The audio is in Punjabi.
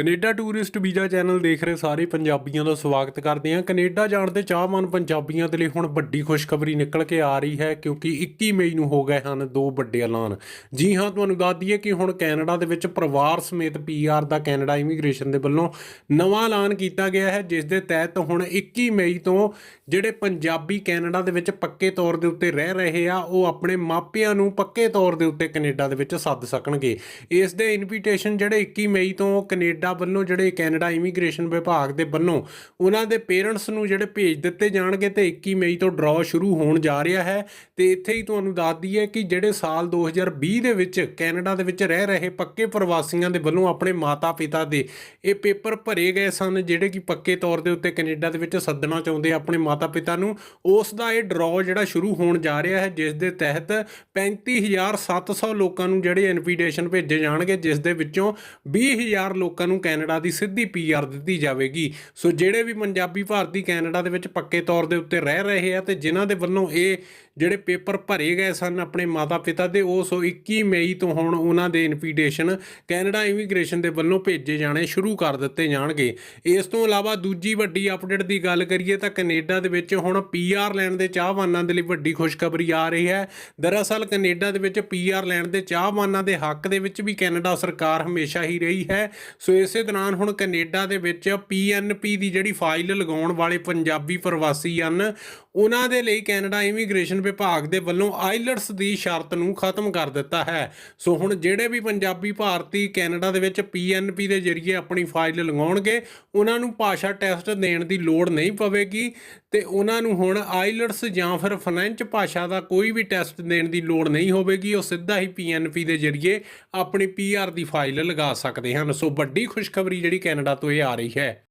ਕੈਨੇਡਾ ਟੂਰਿਸਟ ਵੀਜ਼ਾ ਚੈਨਲ ਦੇਖ ਰਹੇ ਸਾਰੇ ਪੰਜਾਬੀਆਂ ਦਾ ਸਵਾਗਤ ਕਰਦੇ ਹਾਂ। ਕੈਨੇਡਾ ਜਾਣ ਦੇ ਚਾਹਵਾਨ ਪੰਜਾਬੀਆਂ ਦੇ ਲਈ ਹੁਣ ਵੱਡੀ ਖੁਸ਼ਖਬਰੀ ਨਿਕਲ ਕੇ ਆ ਰਹੀ ਹੈ ਕਿਉਂਕਿ 21 ਮਈ ਨੂੰ ਹੋ ਗਏ ਹਨ ਦੋ ਵੱਡੇ ਐਲਾਨ। ਜੀ ਹਾਂ, ਤੁਹਾਨੂੰ ਦੱਸ ਦਈਏ ਕਿ ਹੁਣ ਕੈਨੇਡਾ ਦੇ ਵਿੱਚ ਪਰਿਵਾਰ ਸਮੇਤ ਪੀਆਰ ਦਾ ਕੈਨੇਡਾ ਇਮੀਗ੍ਰੇਸ਼ਨ ਦੇ ਵੱਲੋਂ ਨਵਾਂ ਐਲਾਨ ਕੀਤਾ ਗਿਆ ਹੈ, ਜਿਸ ਦੇ ਤਹਿਤ ਹੁਣ 21 ਮਈ ਤੋਂ ਜਿਹੜੇ ਪੰਜਾਬੀ ਕੈਨੇਡਾ ਦੇ ਵਿੱਚ ਪੱਕੇ ਤੌਰ ਦੇ ਉੱਤੇ ਰਹਿ ਰਹੇ ਆ, ਉਹ ਆਪਣੇ ਮਾਪਿਆਂ ਨੂੰ ਪੱਕੇ ਤੌਰ ਦੇ ਉੱਤੇ ਕੈਨੇਡਾ ਦੇ ਵਿੱਚ ਸੱਦ ਸਕਣਗੇ। ਇਸ ਦੇ ਇਨਵੀਟੇਸ਼ਨ ਜਿਹੜੇ 21 ਮਈ ਤੋਂ ਕੈਨੇਡਾ ਵੱਲੋਂ ਜਿਹੜੇ ਕੈਨੇਡਾ ਇਮੀਗ੍ਰੇਸ਼ਨ ਵਿਭਾਗ ਦੇ ਵੱਲੋਂ ਉਹਨਾਂ ਦੇ ਪੇਰੈਂਟਸ ਨੂੰ ਜਿਹੜੇ ਭੇਜ ਦਿੱਤੇ ਜਾਣਗੇ ਤੇ 21 ਮਈ ਤੋਂ ਡਰਾਅ ਸ਼ੁਰੂ ਹੋਣ ਜਾ ਰਿਹਾ ਹੈ। ਤੇ ਇੱਥੇ ਹੀ ਤੁਹਾਨੂੰ ਦੱਸ ਦਈਏ ਕਿ ਜਿਹੜੇ ਸਾਲ 2020 ਦੇ ਵਿੱਚ ਕੈਨੇਡਾ ਦੇ ਵਿੱਚ ਰਹਿ ਰਹੇ ਪੱਕੇ ਪ੍ਰਵਾਸੀਆਂ ਦੇ ਵੱਲੋਂ ਆਪਣੇ ਮਾਤਾ-ਪਿਤਾ ਦੇ ਇਹ ਪੇਪਰ ਭਰੇ ਗਏ ਸਨ, ਜਿਹੜੇ ਕਿ ਪੱਕੇ ਤੌਰ ਦੇ ਉੱਤੇ ਕੈਨੇਡਾ ਦੇ ਵਿੱਚ ਸੱਦਣਾ ਚਾਹੁੰਦੇ ਆਪਣੇ ਮਾਤਾ-ਪਿਤਾ ਨੂੰ। ਉਸ ਦਾ ਇਹ ਡਰਾਅ ਜਿਹੜਾ ਸ਼ੁਰੂ ਹੋਣ ਜਾ ਰਿਹਾ ਹੈ, ਜਿਸ ਦੇ ਤਹਿਤ 35700 ਲੋਕਾਂ ਨੂੰ ਜਿਹੜੇ ਇਨਵੀਟੇਸ਼ਨ ਭੇਜੇ ਜਾਣਗੇ, ਜਿਸ ਦੇ ਵਿੱਚੋਂ 20000 ਲੋਕਾਂ ਨੂੰ ਕੈਨੇਡਾ ਦੀ ਸਿੱਧੀ ਪੀਆਰ ਦਿੱਤੀ ਜਾਵੇਗੀ। ਸੋ ਜਿਹੜੇ ਵੀ ਪੰਜਾਬੀ ਭਾਰਤੀ ਕੈਨੇਡਾ ਦੇ ਵਿੱਚ ਪੱਕੇ ਤੌਰ ਦੇ ਉੱਤੇ ਰਹਿ ਰਹੇ ਆ ਤੇ ਜਿਨ੍ਹਾਂ ਦੇ ਵੱਲੋਂ ਇਹ ਜਿਹੜੇ ਪੇਪਰ ਭਰੇ ਗਏ ਸਨ ਆਪਣੇ ਮਾਤਾ-ਪਿਤਾ ਦੇ, ਉਹ ਸੋ 21 ਮਈ ਤੋਂ ਹੁਣ ਉਹਨਾਂ ਦੇ ਇਨਵੀਟੇਸ਼ਨ ਕੈਨੇਡਾ ਇਮੀਗ੍ਰੇਸ਼ਨ ਦੇ ਵੱਲੋਂ ਭੇਜੇ ਜਾਣੇ ਸ਼ੁਰੂ ਕਰ ਦਿੱਤੇ ਜਾਣਗੇ। ਇਸ ਤੋਂ ਇਲਾਵਾ ਦੂਜੀ ਵੱਡੀ ਅਪਡੇਟ ਦੀ ਗੱਲ ਕਰੀਏ ਤਾਂ ਕੈਨੇਡਾ ਦੇ ਵਿੱਚ ਹੁਣ ਪੀਆਰ ਲੈਣ ਦੇ ਚਾਹਵਾਨਾਂ ਦੇ ਲਈ ਵੱਡੀ ਖੁਸ਼ਖਬਰੀ ਆ ਰਹੀ ਹੈ। ਦਰਅਸਲ ਕੈਨੇਡਾ ਦੇ ਵਿੱਚ ਪੀਆਰ ਲੈਣ ਦੇ ਚਾਹਵਾਨਾਂ ਦੇ ਹੱਕ ਦੇ ਵਿੱਚ ਵੀ ਕੈਨੇਡਾ ਸਰਕਾਰ ਹਮੇਸ਼ਾ ਹੀ ਰਹੀ ਹੈ। ਸੋ ਇਸੇ ਦੌਰਾਨ ਹੁਣ ਕੈਨੇਡਾ ਦੇ ਵਿੱਚ ਪੀਐਨਪੀ ਦੀ ਜਿਹੜੀ ਫਾਈਲ ਲਗਾਉਣ ਵਾਲੇ ਪੰਜਾਬੀ ਪ੍ਰਵਾਸੀ ਹਨ ਉਹਨਾਂ ਦੇ ਲਈ ਕੈਨੇਡਾ ਇਮੀਗ੍ਰੇਸ਼ਨ ਵਿਭਾਗ ਦੇ ਵੱਲੋਂ ਆਈਲਟਸ ਦੀ ਸ਼ਰਤ ਨੂੰ ਖਤਮ ਕਰ ਦਿੱਤਾ ਹੈ। ਸੋ ਹੁਣ ਜਿਹੜੇ ਵੀ ਪੰਜਾਬੀ ਭਾਰਤੀ ਕੈਨੇਡਾ ਦੇ ਵਿੱਚ ਪੀਐਨਪੀ ਦੇ ਜ਼ਰੀਏ ਆਪਣੀ ਫਾਈਲ ਲਗਾਉਣਗੇ, ਉਹਨਾਂ ਨੂੰ ਭਾਸ਼ਾ ਟੈਸਟ ਦੇਣ ਦੀ ਲੋੜ ਨਹੀਂ ਪਵੇਗੀ ਤੇ ਉਹਨਾਂ ਨੂੰ ਹੁਣ ਆਈਲਟਸ ਜਾਂ ਫਿਰ ਫ੍ਰੈਂਚ ਭਾਸ਼ਾ ਦਾ ਕੋਈ ਵੀ ਟੈਸਟ ਦੇਣ ਦੀ ਲੋੜ ਨਹੀਂ ਹੋਵੇਗੀ। ਉਹ ਸਿੱਧਾ ਹੀ ਪੀਐਨਪੀ ਦੇ ਜ਼ਰੀਏ ਆਪਣੀ ਪੀਆਰ ਦੀ ਫਾਈਲ ਲਗਾ ਸਕਦੇ ਹਨ। ਸੋ ਵੱਡੀ ਖੁਸ਼ਖਬਰੀ ਜਿਹੜੀ ਕੈਨੇਡਾ ਤੋਂ ਇਹ ਆ ਰਹੀ ਹੈ।